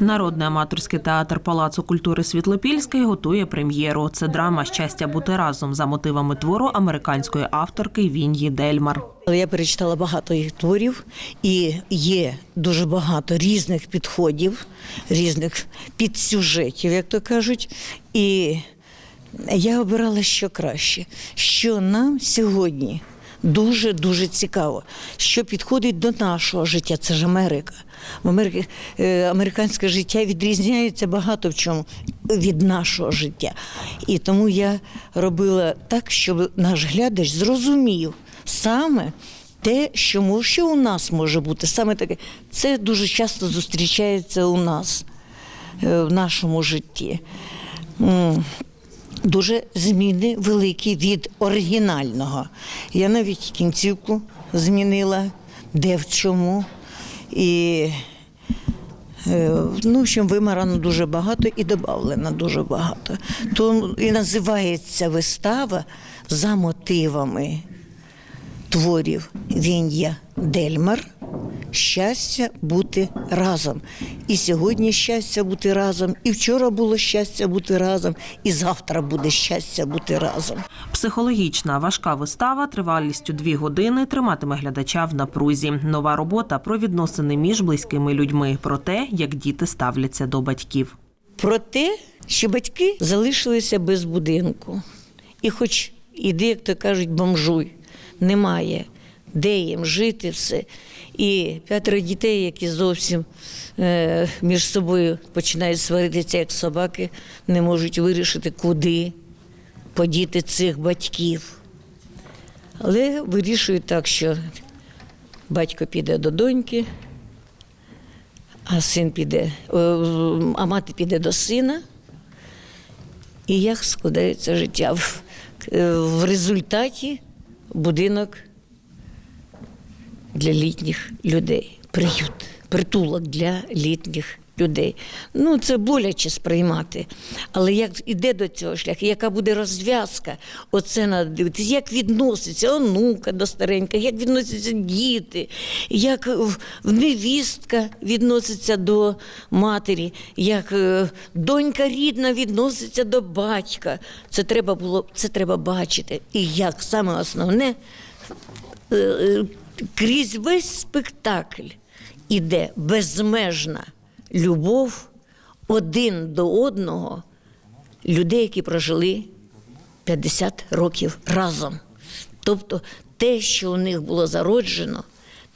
Народний аматорський театр Палацу культури Світлопільський готує прем'єру. Це драма Щастя бути разом за мотивами твору американської авторки Він'ї Дельмар. Я перечитала багато їх творів, і є дуже багато різних підходів, різних підсюжетів, як то кажуть. І я обирала що краще, що нам сьогодні дуже дуже цікаво, що підходить до нашого життя. Це ж Америка. Е, американське життя відрізняється багато в чому від нашого життя. І тому я робила так, щоб наш глядач зрозумів саме те, що, мо- що у нас може бути. Саме таке, це дуже часто зустрічається у нас е, в нашому житті. Дуже зміни великі від оригінального. Я навіть кінцівку змінила, де в чому. І Е, Ну, в общем, вимарано дуже багато і додавлено дуже багато. То і називається вистава за мотивами творів Він'я Дельмар. Щастя бути разом. І сьогодні щастя бути разом, і вчора було щастя бути разом, і завтра буде щастя бути разом. Психологічна важка вистава тривалістю дві години триматиме глядача в напрузі. Нова робота про відносини між близькими людьми, про те, як діти ставляться до батьків. про те, що батьки залишилися без будинку. І хоч іди, як то кажуть, бомжуй, немає де їм жити все. І п'ятеро дітей, які зовсім е, між собою починають сваритися, як собаки, не можуть вирішити, куди подіти цих батьків. Але вирішують так, що батько піде до доньки, а син піде, е, а мати піде до сина. І як складається життя? Е, в результаті будинок для літніх людей, приют, притулок для літніх людей. Ну, це боляче сприймати. Але як іде до цього шляху, яка буде розв'язка, оце треба дивитися, як відноситься онука до стареньких, як відносяться діти, як невістка відноситься до матері, як е, донька рідна відноситься до батька. Це треба було, це треба бачити. І як саме основне, е, е, крізь весь спектакль іде безмежна любов один до одного людей, які прожили 50 років разом. Тобто те, що у них було зароджено,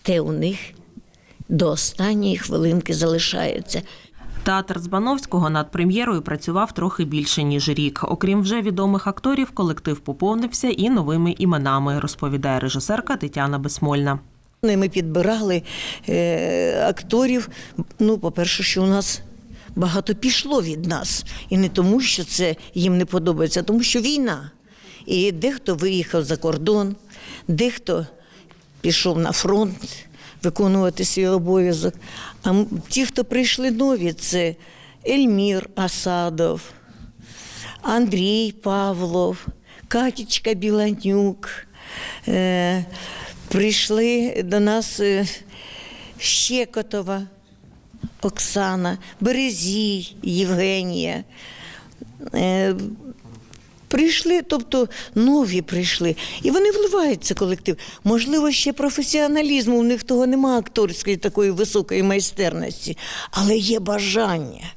те у них до останньої хвилинки залишається. Театр Збановського над прем'єрою працював трохи більше ніж рік. Окрім вже відомих акторів, колектив поповнився і новими іменами, розповідає режисерка Тетяна Безсмольна. Ну, Ми підбирали е, акторів. Ну, по-перше, що у нас багато пішло від нас. І не тому, що це їм не подобається, а тому що війна. І дехто виїхав за кордон, дехто пішов на фронт виконувати свій обов'язок. А ті, хто прийшли нові, це Ельмір Асадов, Андрій Павлов, Катічка Біланюк. Е, прийшли до нас е, Щекотова Оксана, Березій Євгенія. Прийшли, тобто нові прийшли, і вони вливаються колектив. Можливо, ще професіоналізму, в них того немає акторської такої високої майстерності, але є бажання.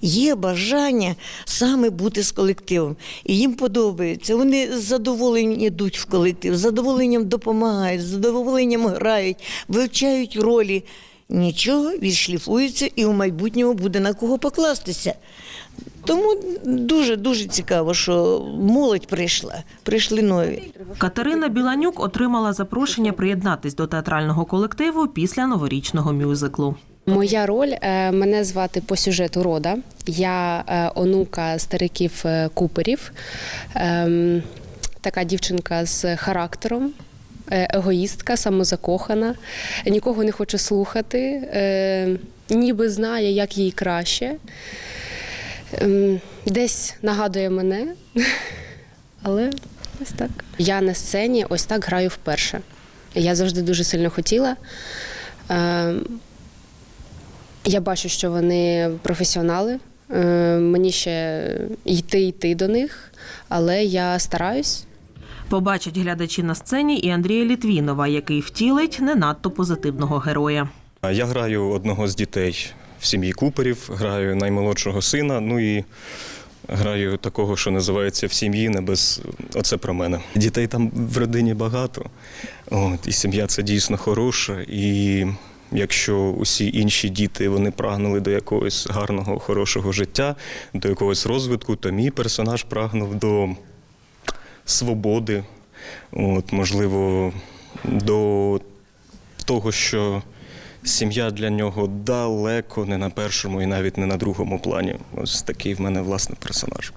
Є бажання саме бути з колективом. І їм подобається. Вони з задоволенням йдуть в колектив, з задоволенням допомагають, з задоволенням грають, вивчають ролі. Нічого відшліфується і у майбутньому буде на кого покластися. Тому дуже дуже цікаво, що молодь прийшла, прийшли нові. Катерина Біланюк отримала запрошення приєднатись до театрального колективу після новорічного мюзиклу. Моя роль е, мене звати по сюжету рода. Я е, онука стариків е, Куперів, Ем, така дівчинка з характером. Егоїстка, самозакохана, нікого не хоче слухати, ніби знає, як їй краще. Ем, Десь нагадує мене, але ось так. Я на сцені ось так граю вперше. Я завжди дуже сильно хотіла. Ем, Я бачу, що вони професіонали. Е, Мені ще йти йти до них, але я стараюсь. Побачать глядачі на сцені і Андрія Літвінова, який втілить не надто позитивного героя. Я граю одного з дітей в сім'ї Куперів, граю наймолодшого сина, ну і граю такого, що називається в сім'ї не без оце про мене. Дітей там в родині багато, от, і сім'я це дійсно хороша. І якщо усі інші діти вони прагнули до якогось гарного, хорошого життя, до якогось розвитку, то мій персонаж прагнув до свободи, от, можливо, до того, що сім'я для нього далеко не на першому і навіть не на другому плані. Ось такий в мене власний персонаж.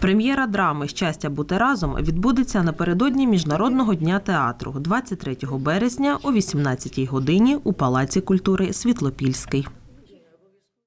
Прем'єра драми Щастя бути разом відбудеться напередодні Міжнародного дня театру 23 березня о 18 годині у Палаці культури Світлопільський.